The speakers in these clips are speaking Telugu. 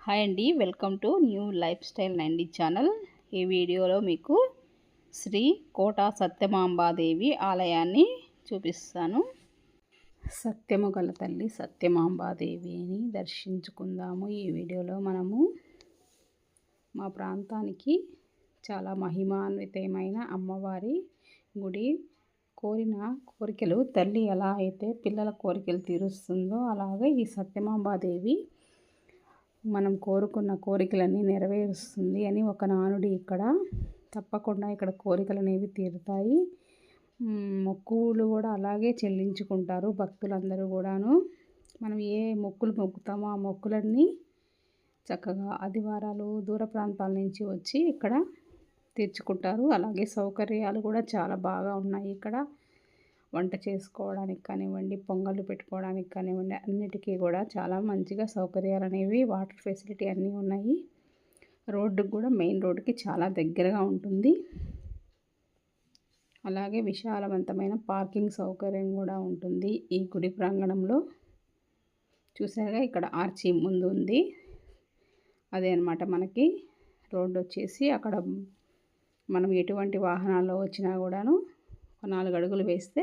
హాయ్ అండి welcome to new life style నైండి channel. ఈ వీడియోలో మీకు శ్రీ కోట సత్యమాంబాదేవి ఆలయాన్ని చూపిస్తాను. సత్యము గల తల్లి సత్యమాంబాదేవిని దర్శించుకుందాము. ఈ వీడియోలో మనము మా ప్రాంతానికి చాలా మహిమాన్వితమైన అమ్మవారి గుడి కోరిన కోరికలు తల్లి ఎలా అయితే పిల్లల కోరికలు తీరుస్తుందో అలాగే ఈ సత్యమాంబాదేవి మనం కోరుకున్న కోరికలన్నీ నెరవేరుస్తుంది అని ఒక నానుడి ఇక్కడ తప్పకుండా ఇక్కడ కోరికలు అనేవి తీరుతాయి మొక్కులు కూడా అలాగే చెల్లించుకుంటారు భక్తులందరూ కూడాను. మనం ఏ మొక్కులు మొక్కుతామో ఆ మొక్కులన్నీ చక్కగా ఆదివారాలు దూర ప్రాంతాల నుంచి వచ్చి ఇక్కడ తీర్చుకుంటారు. అలాగే సౌకర్యాలు కూడా చాలా బాగా ఉన్నాయి ఇక్కడ. వంట చేసుకోవడానికి కానివ్వండి పొంగళ్ళు పెట్టుకోవడానికి కానివ్వండి అన్నిటికీ కూడా చాలా మంచిగా సౌకర్యాలు అనేవి వాటర్ ఫెసిలిటీ అన్నీ ఉన్నాయి. రోడ్డు కూడా మెయిన్ రోడ్డుకి చాలా దగ్గరగా ఉంటుంది. అలాగే విశాలవంతమైన పార్కింగ్ సౌకర్యం కూడా ఉంటుంది ఈ గుడి ప్రాంగణంలో. చూసారుగా ఇక్కడ ఆర్చి ముందు ఉంది. అదే అనమాట మనకి. రోడ్డు వచ్చేసి అక్కడ మనం ఎటువంటి వాహనాల్లో వచ్చినా కూడాను నాలుగు అడుగులు వేస్తే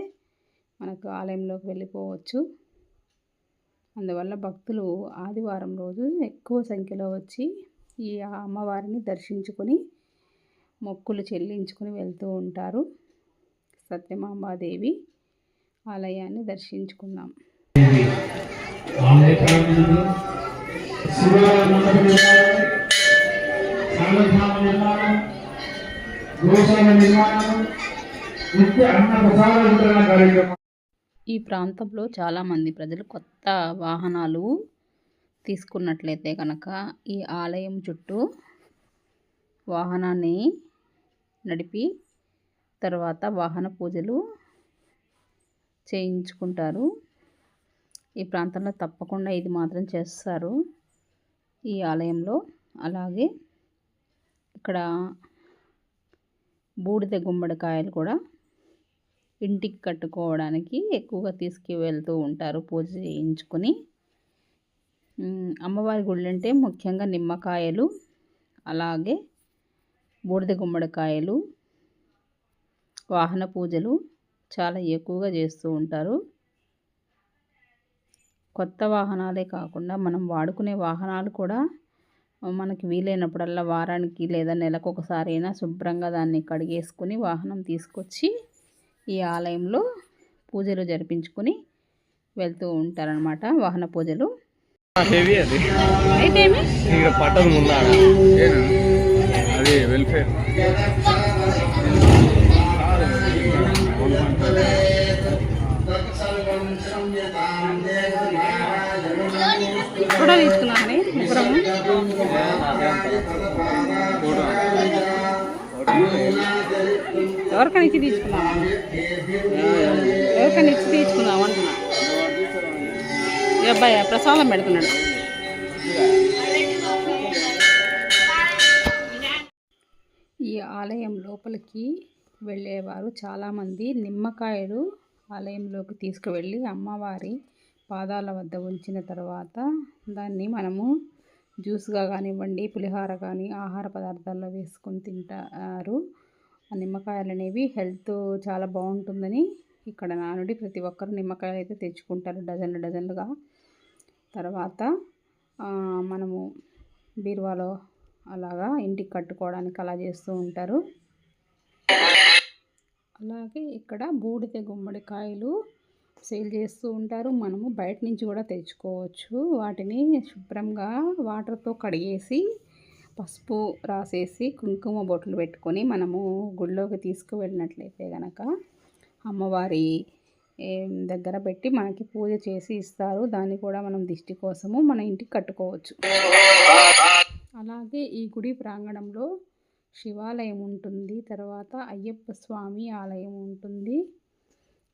మనకు ఆలయంలోకి వెళ్ళిపోవచ్చు. అందువల్ల భక్తులు ఆదివారం రోజు ఎక్కువ సంఖ్యలో వచ్చి ఈ అమ్మవారిని దర్శించుకొని మొక్కులు చెల్లించుకొని వెళ్తూ ఉంటారు. సత్యమాంబాదేవి ఆలయాన్ని దర్శించుకుందాం గోశాల నిర్మాణం నిత్య అన్న ప్రసాద వితరణ కార్యక్రమం. ఈ ప్రాంతంలో చాలామంది ప్రజలు కొత్త వాహనాలు తీసుకున్నట్లయితే కనుక ఈ ఆలయం చుట్టూ వాహనాన్ని నడిపి తర్వాత వాహన పూజలు చేయించుకుంటారు. ఈ ప్రాంతంలో తప్పకుండా ఇది మాత్రం చేస్తారు. ఈ ఆలయంలో అలాగే ఇక్కడ బూడిద గుమ్మడికాయలు కూడా ఇంటికి కట్టుకోవడానికి ఎక్కువగా తీసుకువెళ్తూ ఉంటారు. పూజ చేయించుకొని. అమ్మవారి గుళ్ళంటే ముఖ్యంగా నిమ్మకాయలు అలాగే బూడిద గుమ్మడికాయలు వాహన పూజలు చాలా ఎక్కువగా చేస్తూ ఉంటారు. కొత్త వాహనాలే కాకుండా మనం వాడుకునే వాహనాలు కూడా మనకి వీలైనప్పుడల్లా వారానికి లేదా నెలకు ఒకసారి అయినా శుభ్రంగా దాన్ని కడిగేసుకొని వాహనం తీసుకొచ్చి ఈ ఆలయంలో పూజలు జరిపించుకొని వెళ్తూ ఉంటారనమాట వాహన పూజలు. ఫోటో ముగ్గురము? ఎవరికని ఇచ్చి తీసుకున్నావా ఎవరికని ఇచ్చి తీసుకున్నావు అంటున్నా? అబ్బాయి ప్రసాదం పెడుతున్నాడు. ఈ ఆలయం లోపలికి వెళ్ళేవారు చాలామంది. నిమ్మకాయలు ఆలయంలోకి తీసుకువెళ్ళి అమ్మవారి పాదాల వద్ద ఉంచిన తర్వాత దాన్ని మనము జ్యూస్గా కానివ్వండి పులిహార కానీ ఆహార పదార్థాల్లో వేసుకొని తింటారు. ఆ నిమ్మకాయలు అనేవి హెల్త్ చాలా బాగుంటుందని ఇక్కడ నానుడి ప్రతి ఒక్కరు నిమ్మకాయలు అయితే తెచ్చుకుంటారు డజన్లు డజన్లుగా. తర్వాత మనము బీరువాలో అలాగా ఇంటికి కట్టుకోవడానికి అలా చేస్తూ ఉంటారు. అలాగే ఇక్కడ బూడిద గుమ్మడికాయలు సేల్ చేస్తూ ఉంటారు. మనము బయట నుంచి కూడా తెచ్చుకోవచ్చు. వాటిని శుభ్రంగా వాటర్తో కడిగేసి పసుపు రాసేసి కుంకుమ బొట్లు పెట్టుకొని మనము గుళ్ళోకి తీసుకువెళ్ళినట్లయితే కనుక అమ్మవారి దగ్గర పెట్టి మనకి పూజ చేసి ఇస్తారు. దాన్ని కూడా మనం దిష్టి కోసము మన ఇంటికి కట్టుకోవచ్చు. అలాగే ఈ గుడి ప్రాంగణంలో శివాలయం ఉంటుంది. తర్వాత అయ్యప్ప స్వామి ఆలయం ఉంటుంది.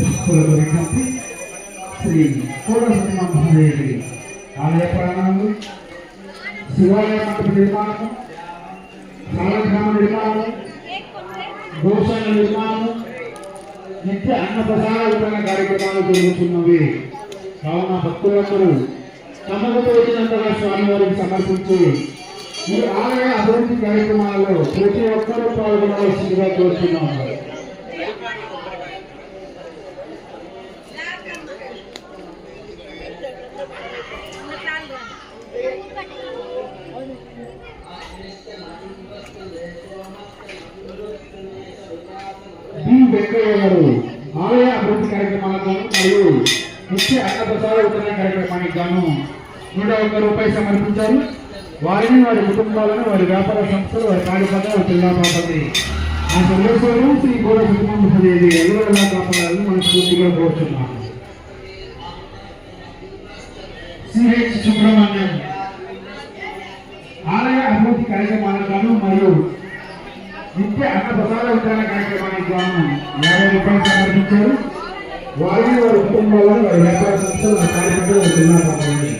కులకు విజ్ఞప్తి శ్రీ కోట సత్యనారాయణ ఆలయ ప్రాణాలు శివాలయ మండప నిర్మాణము సాలగ్రామ నిర్మాణము గోశాల నిర్మాణము నిత్య అన్నప్రసాద వితరణ కార్యక్రమాలు జరుగుతున్నవి కావున భక్తులందరూ తమకు తోచినంతగా స్వామివారికి సమర్పించి ఈ ఆలయ అభివృద్ధి కార్యక్రమాల్లో ప్రతి ఒక్కరూ పాల్గొనవలసిందిగా కోరుతున్నాము. వెంకయ్య గారు ఆలయ అభివృద్ధి కార్యక్రమాలకు మరియు ముఖ్య అన్నప్రసాద వితరణ కార్యక్రమానికి గాను నూట ఒక్క రూపాయలు సమర్పించారు. వారిని వారి కుటుంబాలను వారి వ్యాపార సంస్థలు వారి కార్యపదాలు జిల్లా పాపతి ఆ సందర్భంలో శ్రీ గోడ సుకుమాదేవి ఎల్లవెల్లా కాపాడాలని మనం పూర్తిగా కోరుతున్నాము సిహెచ్ సుబ్రహ్మణ్యం ఆలయ అభివృద్ధి కార్యక్రమాలకు మరియు నిత్య అన్న ప్రసాద వితరణ కార్యక్రమానికి గాను యాభై రూపాయలు సమర్పించారు వారిని వారి కుటుంబాలను వారి వ్యాపార సంస్థలు వారి కార్యకర్తలు జిల్లా పాల్గొంది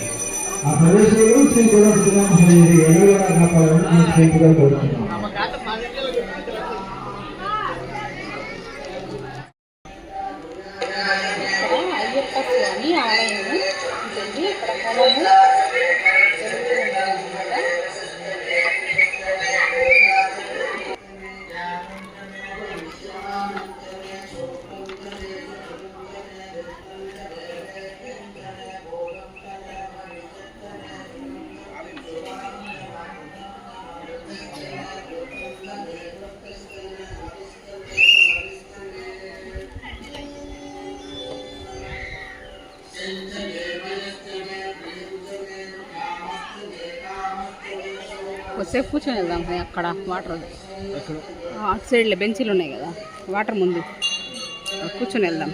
ఆ ప్రదేశంలో శ్రీ గోడ సుబ్రహ్మణ్యేది ఎల్లవెల్లా కాపాడాలని మనం పూర్తిగా కోరుతున్నాం ఇక్కడ అయ్యప్ప స్వామి ఆలయం ఉంటుంది ఇక్కడ హోమము కొద్దిసేపు కూర్చొని వెళ్దాం అక్కడ వాటర్ అటు సైడ్లో బెంచీలు ఉన్నాయి కదా వాటర్ ముందు. కూర్చొని వెళ్దాం.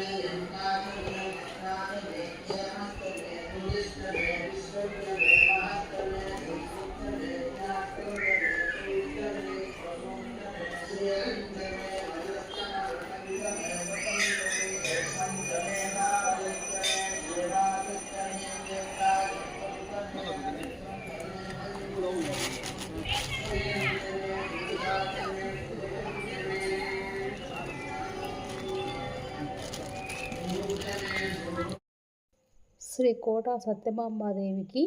శ్రీ కోట సత్యభామాదేవికి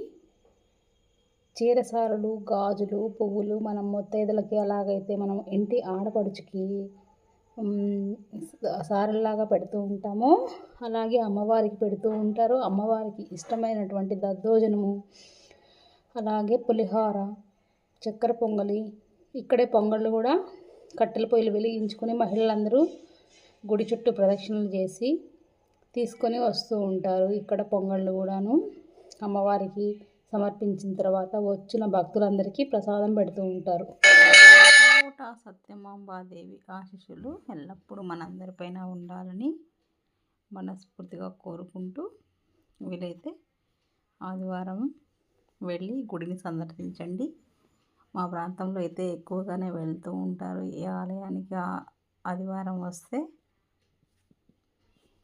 చీరసారలు గాజులు పువ్వులు మనం ముత్తైదులకి అలాగైతే మనం ఇంటి ఆడపడుచుకి సారల్లాగా పెడుతూ ఉంటామో. అలాగే అమ్మవారికి పెడుతూ ఉంటారు. అమ్మవారికి ఇష్టమైనటువంటి దద్దోజనము అలాగే పులిహోర చక్కెర పొంగలి ఇక్కడే పొంగళ్ళు కూడా కట్టెల పొయ్యిలు వెలిగించుకొని మహిళలందరూ గుడి చుట్టూ ప్రదక్షిణలు చేసి తీసుకొని వస్తూ ఉంటారు. ఇక్కడ పొంగళ్ళు కూడాను అమ్మవారికి సమర్పించిన తర్వాత వచ్చిన భక్తులందరికీ ప్రసాదం పెడుతూ ఉంటారు. కోట సత్యమాంబాదేవి ఆశీస్సులు ఎల్లప్పుడూ మనందరిపైన ఉండాలని మనస్ఫూర్తిగా కోరుకుంటూ వీలైతే ఆదివారం వెళ్ళి గుడిని సందర్శించండి. మా ప్రాంతంలో అయితే ఎక్కువగానే వెళ్తూ ఉంటారు. ఈ ఆలయానికి ఆదివారం వస్తే